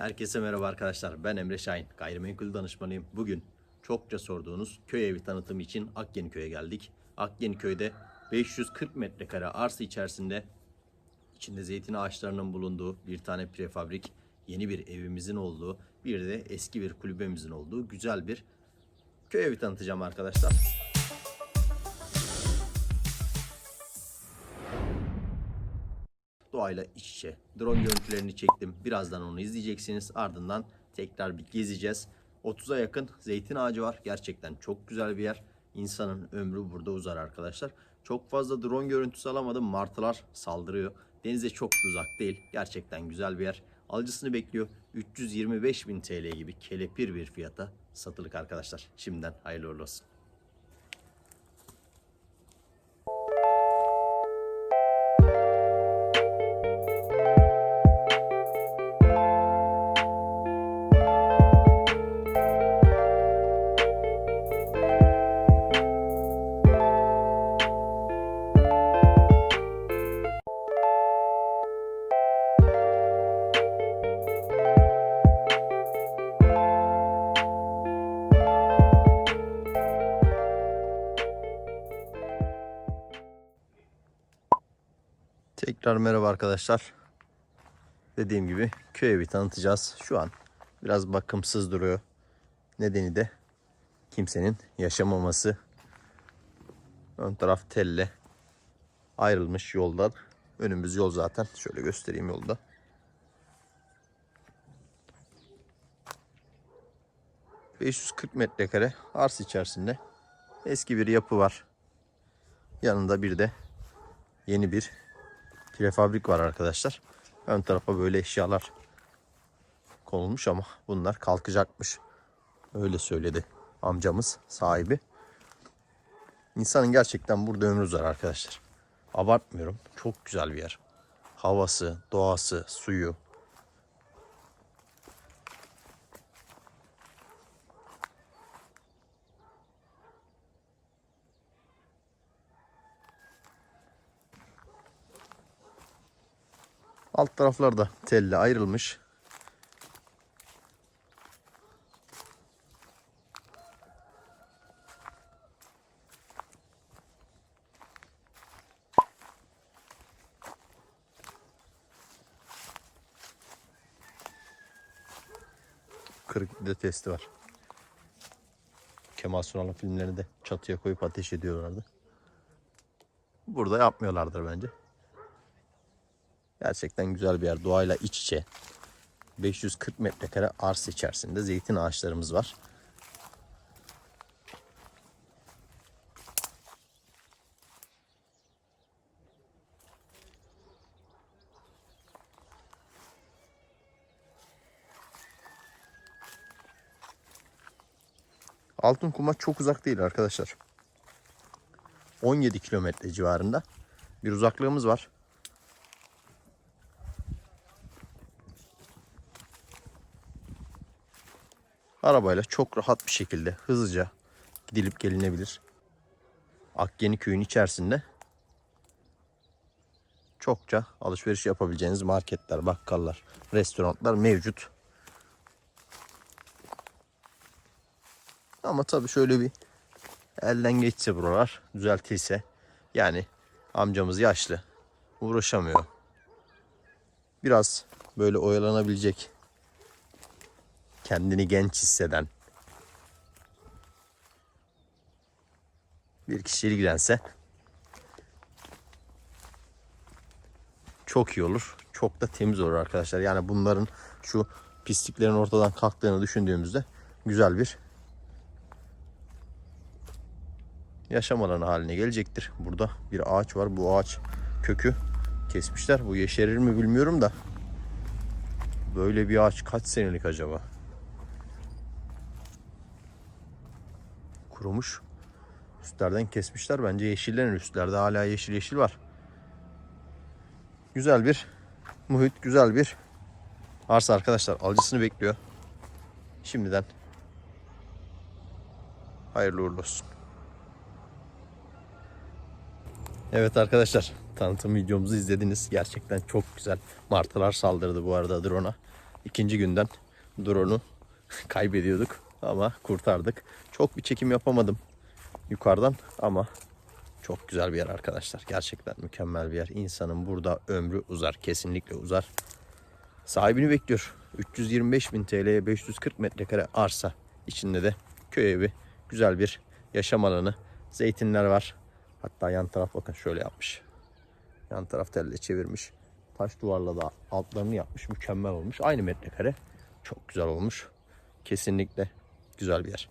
Herkese merhaba arkadaşlar. Ben Emre Şahin. Gayrimenkul danışmanıyım. Bugün çokça sorduğunuz köy evi tanıtımı için Akyeniköy'e geldik. Akyeniköy'de 540 metrekare arsa içerisinde içinde zeytin ağaçlarının bulunduğu bir tane prefabrik, yeni bir evimizin olduğu, bir de eski bir kulübemizin olduğu güzel bir köy evi tanıtacağım arkadaşlar. Doğayla iç içe. Drone görüntülerini çektim. Birazdan onu izleyeceksiniz. Ardından tekrar bir gezeceğiz. 30'a yakın zeytin ağacı var. Gerçekten çok güzel bir yer. İnsanın ömrü burada uzar arkadaşlar. Çok fazla drone görüntüsü alamadım. Martılar saldırıyor. Denize çok uzak değil. Gerçekten güzel bir yer. Alıcısını bekliyor. 325 bin TL gibi kelepir bir fiyata satılık arkadaşlar. Şimdiden hayırlı olsun. Tekrar merhaba arkadaşlar. Dediğim gibi köy evi tanıtacağız. Şu an biraz bakımsız duruyor. Nedeni de kimsenin yaşamaması. Ön taraf telle ayrılmış yoldan. Önümüz yol zaten. Şöyle göstereyim yolda. ...540 metrekare arsa içerisinde... ...eski bir yapı var. Yanında bir de... ...yeni bir prefabrik var arkadaşlar. Ön tarafa böyle eşyalar konulmuş ama bunlar kalkacakmış. Öyle söyledi amcamız sahibi. İnsanın gerçekten burada ömrü uzar arkadaşlar. Abartmıyorum. Çok güzel bir yer. Havası, doğası, suyu. Alt taraflar da telle ayrılmış. Kırık de testi var. Kemal Sunal'ın filmlerinde çatıya koyup ateş ediyorlardı. Burada yapmıyorlardır bence. Gerçekten güzel bir yer. Doğayla iç içe. 540 metrekare arsa içerisinde zeytin ağaçlarımız var. Altın Kuma çok uzak değil arkadaşlar. 17 kilometre civarında bir uzaklığımız var. Arabayla çok rahat bir şekilde hızlıca gidilip gelinebilir. Akyeni köyün içerisinde çokça alışveriş yapabileceğiniz marketler, bakkallar, restoranlar mevcut. Ama tabii şöyle bir elden geçse buralar, düzeltilse yani amcamız yaşlı, uğraşamıyor. Biraz böyle oyalanabilecek kendini genç hisseden bir kişi ilgilense çok iyi olur. Çok da temiz olur arkadaşlar. Yani bunların şu pisliklerin ortadan kalktığını düşündüğümüzde güzel bir yaşam alanı haline gelecektir. Burada bir ağaç var. Bu ağaç kökü kesmişler. Bu yeşerir mi bilmiyorum da böyle bir ağaç kaç senelik acaba? Kurumuş. Üstlerden kesmişler. Bence yeşillerin üstlerde hala yeşil yeşil var. Güzel bir muhit, güzel bir arsa arkadaşlar. Alıcısını bekliyor. Şimdiden hayırlı uğurlu olsun. Evet arkadaşlar tanıtım videomuzu izlediniz. Gerçekten çok güzel. Martılar saldırdı bu arada drone'a. ikinci günden drone'u kaybediyorduk ama kurtardık. Çok bir çekim yapamadım yukarıdan ama çok güzel bir yer arkadaşlar. Gerçekten mükemmel bir yer. İnsanın burada ömrü uzar. Kesinlikle uzar. Sahibini bekliyor. 325 bin TL'ye 540 metrekare arsa. içinde de köy evi. Güzel bir yaşam alanı. Zeytinler var. Hatta yan taraf bakın şöyle yapmış. Yan taraf telle çevirmiş. Taş duvarla da altlarını yapmış. Mükemmel olmuş. Aynı metrekare. Çok güzel olmuş. Kesinlikle güzel bir yer.